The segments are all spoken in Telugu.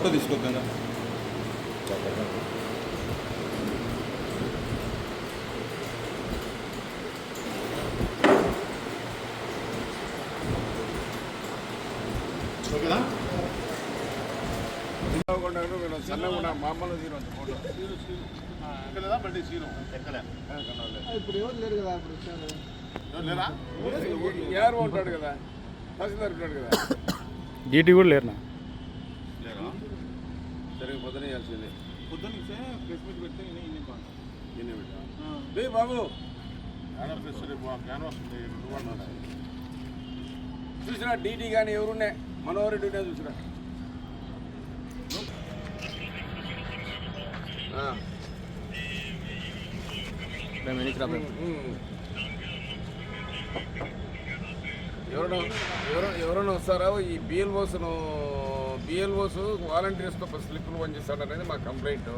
ఫోటో తీసుకోద్దా ఓకేనా కొండను వీళ్ళు సన్నగా మామూలు జీరో అంత ఫోటో ఎక్కలేదా బండి జీరో ఎక్కలే ఇప్పుడు ఎవరు లేరు కదా ఇప్పుడు లేరా ఉంటాడు కదా తహసీల్దార్ కదా డీటీ కూడా లేరునా సరే పొద్దున ఇవ్వాల్సిందే పొద్దున్న ప్రెస్ మీట్ పెడితే నేను ఇన్ని బాగుంది ఎన్ని పెట్టా? బే బాబు! Press canvas. చూసినా డీటీ కానీ ఎవరున్నాయి మనోహర్ రెడ్డి చూసినా. ఉమ్. ఎవరైనా ఎవరో ఎవరైనా వస్తారా? ఈ బిఎల్ఓస్ను బిఎల్ఓస్ వాలంటీర్స్తో స్లిప్లు పనిచేస్తాడు అనేది మా కంప్లైంట్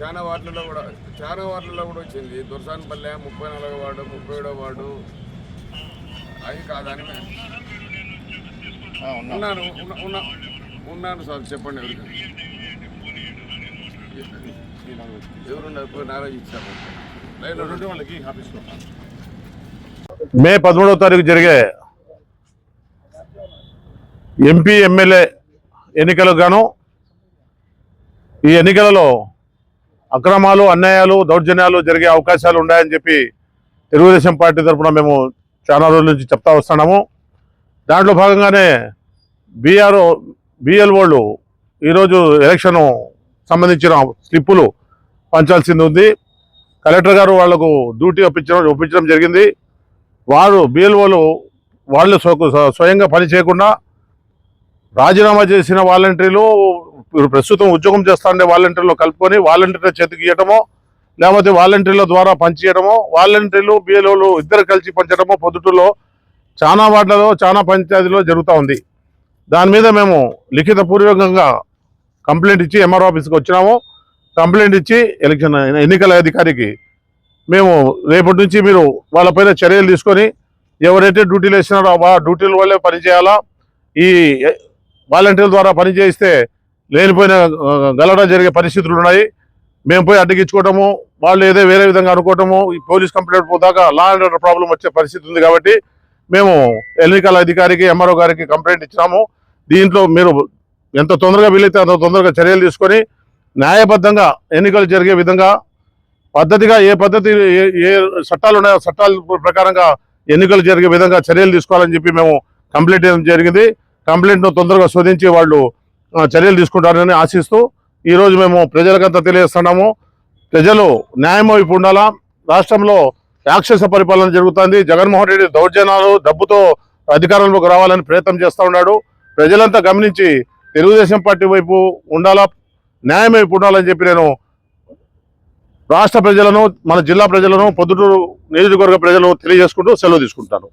చాలా వార్డులలో కూడా చాలా వార్డులలో కూడా వచ్చింది. దుర్సాన్పల్లె ముప్పై నాలుగో వార్డు ముప్పై ఏడో వార్డు. అది కాదని మేము ఆ, ఉన్నా. ఉన్నాను ఉన్న- ఉన్న ఉన్నాను సార్ చెప్పండి ఎవరికి. ఎవరున్నారు? నారాజ్ ఇచ్చారు. లైన్లో రెండు వాళ్ళకి ఆఫీస్లో మే పదమూడవ తారీఖు జరిగే ఎంపీ ఎమ్మెల్యే ఎన్నికలకు గాను ఈ ఎన్నికలలో అక్రమాలు అన్యాయాలు దౌర్జన్యాలు జరిగే అవకాశాలు ఉన్నాయని చెప్పి తెలుగుదేశం పార్టీ తరఫున మేము చాలా రోజుల నుంచి చెప్తా వస్తున్నాము. దాంట్లో భాగంగానే బీఆర్ బిఎల్ఓళ్ళు ఈరోజు ఎలక్షన్ సంబంధించిన స్లిప్పులు పంచాల్సింది ఉంది. కలెక్టర్ గారు వాళ్ళకు డ్యూటీ ఒప్పించడం ఒప్పించడం జరిగింది. వారు బిఎల్ఓలు వాళ్ళు స్వయంగా పని చేయకుండా రాజీనామా చేసిన వాలంటీర్లు ప్రస్తుతం ఉద్యోగం చేస్తుండే వాలంటీర్లు కలుపుకొని వాలంటీర్ల చేతికి ఇవ్వటమో లేకపోతే వాలంటీర్ల ద్వారా పనిచేయడమో వాలంటీర్లు బిఎల్ఓలు ఇద్దరు కలిసి పంచడమో పొద్దుటూరులో చాలా వార్డులలో చాలా పంచాయతీలో జరుగుతూ ఉంది. దాని మీద మేము లిఖిత పూర్వకంగా కంప్లైంట్ ఇచ్చి ఎంఆర్ ఆఫీస్కి వచ్చినాము. కంప్లైంట్ ఇచ్చి ఎలక్షన్ ఎన్నికల అధికారికి మేము రేపటి నుంచి మీరు వాళ్ళపైన చర్యలు తీసుకొని ఎవరైతే డ్యూటీలు వేసినారో ఆ డ్యూటీల వల్లే పనిచేయాలా? ఈ వాలంటీర్ల ద్వారా పనిచేస్తే లేనిపోయిన గలవడం జరిగే పరిస్థితులు ఉన్నాయి. మేము పోయి అడ్డగించుకోవటము వాళ్ళు ఏదో వేరే విధంగా అనుకోవటము ఈ పోలీస్ కంప్లైంట్ పోదాకా లా అండ్ ఆర్డర్ ప్రాబ్లం వచ్చే పరిస్థితి ఉంది కాబట్టి మేము ఎన్నికల అధికారికి ఎంఆర్ఓ గారికి కంప్లైంట్ ఇచ్చినాము దీంట్లో మీరు ఎంత తొందరగా వీలైతే అంత తొందరగా చర్యలు తీసుకొని న్యాయబద్ధంగా ఎన్నికలు జరిగే విధంగా పద్ధతిగా ఏ పద్ధతి ఏ ఏ చట్టాలు ఉన్నాయో చట్టాల ప్రకారంగా ఎన్నికలు జరిగే విధంగా చర్యలు తీసుకోవాలని చెప్పి మేము కంప్లైంట్ చేయడం జరిగింది. కంప్లైంట్ను తొందరగా శోధించి వాళ్ళు చర్యలు తీసుకుంటారని ఆశిస్తూ ఈరోజు మేము ప్రజలకంతా తెలియజేస్తున్నాము. ప్రజలు న్యాయం వైపు ఉండాలా? రాష్ట్రంలో రాక్షస పరిపాలన జరుగుతుంది. జగన్మోహన్ రెడ్డి దౌర్జన్యాలు డబ్బుతో అధికారంలోకి రావాలని ప్రయత్నం చేస్తూ ఉన్నాడు. ప్రజలంతా గమనించి తెలుగుదేశం పార్టీ వైపు ఉండాలా? న్యాయం వైపు ఉండాలని చెప్పి నేను రాష్ట్ర ప్రజలను మన జిల్లా ప్రజలను పొద్దుటూరు నియోజకవర్గ ప్రజలను తెలియజేసుకుంటూ సెలవు తీసుకుంటాను.